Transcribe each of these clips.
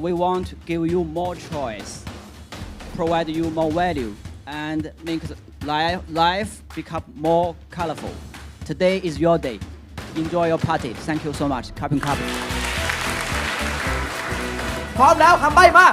we want to give you more choice, provide you more value, and make the life, life become more colorful. Today is your day. Enjoy your party. Thank you so much. Cup and cup. พร้อมแล้วคำใบ้มา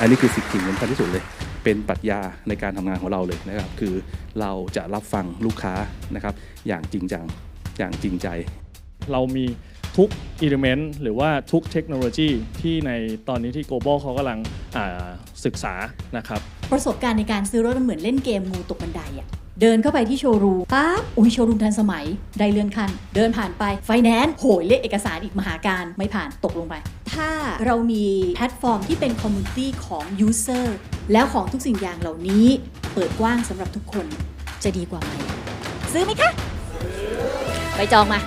อันนี้คือสิ่งที่สำคัญที่สุดเลย เป็นปรัชญาในการทำงานของเราเลยนะครับ คือเราจะรับฟังลูกค้านะครับ อย่างจริงจังอย่างจริงใจ เรามีทุกอิเลเมนต์หรือว่าทุกเทคโนโลยีที่ในตอนนี้ที่ global เขากำลังอ่าศึกษานะครับ ประสบการณ์ในการซื้อรถมันเหมือนเล่นเกมงูตกบันไดอะเดินเข้าไปที่โชว์รูมปั๊บอุ้ยโชว์รูมทันสมัย ได้เลื่อนขั้น เดินผ่านไปไฟแนนซ์โหยเลขเอกสารอีกมหาการไม่ผ่านตกลงไป ถ้าเรามีแพลตฟอร์มที่เป็นคอมมูนิตี้ของยูเซอร์แล้วของทุกสิ่งอย่างเหล่านี้เปิดกว้างสำหรับทุกคนจะดีกว่าไหม ซื้อไหมคะ ไปจองมา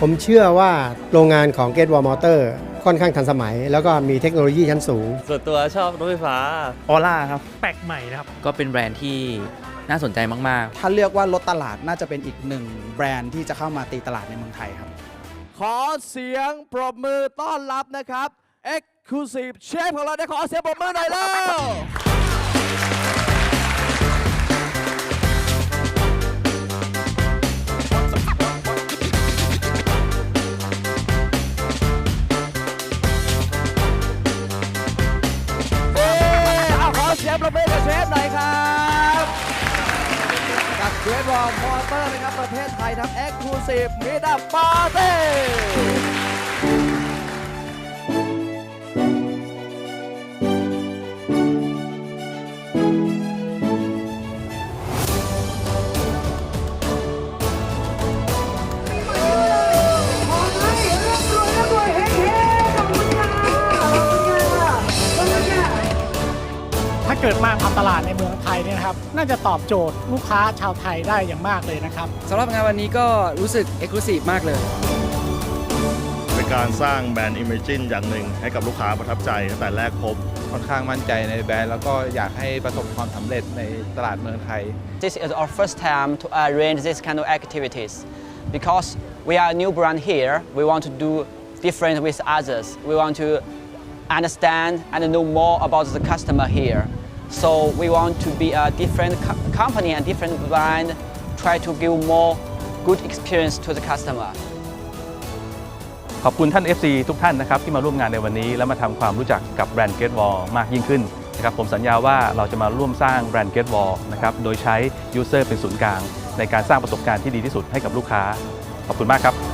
ผมเชื่อว่าโรงงานของ Gate Wall Motor ค่อนข้างทันสมัย แล้วก็มีเทคโนโลยีชั้นสูง ส่วนตัวชอบรถไฟฟ้าออร่าครับ แปลกใหม่นะครับ ก็เป็นแบรนด์ที่น่าสนใจมาก ๆ ถ้าเลือกว่ารถตลาดน่าจะเป็นอีกหนึ่งแบรนด์ที่จะเข้ามาตีตลาดในเมืองไทยครับ ขอเสียงปรบมือต้อนรับนะครับ Exclusive Chef ของเราได้ขอเสียงปรบมือหน่อยแล้ว เวทบอลมอเตอร์นะครับประเทศไทยทำเอ็กซ์คลูซีฟมิดาปาร์ตี้ กิดมาทำตลาดในเมืองไทยเนี่ยนะครับ น่าจะตอบโจทย์ลูกค้าชาวไทยได้อย่างมากเลยนะครับสำหรับงานวันนี้ก็รู้สึก exclusive มากเลย เป็นการสร้างแบรนด์ Imagine อย่างหนึ่งให้กับลูกค้าประทับใจตั้งแต่แรกพบค่อนข้างมั่นใจในแบรนด์แล้วก็อยากให้ประสบความสำเร็จในตลาดเมืองไทย This is our first time to arrange this kind of activities. Because we are a new brand here, we want to do different with others. We want to understand and know more about the customer here. So we want to be a different co- company and different brand, try to give more good experience to the customer. ขอบคุณท่าน FC ทุกท่านนะครับที่มาร่วมงานในวันนี้ และมาทำความรู้จักกับแบรนด์ Gate Wall มากยิ่งขึ้นนะครับผมสัญญาว่าเราจะมาร่วมสร้างแบรนด์ Gate Wall นะครับโดยใช้ User เป็นศูนย์กลาง ในการสร้างประสบการณ์ที่ดีที่สุดให้กับลูกค้า ขอบคุณมากครับ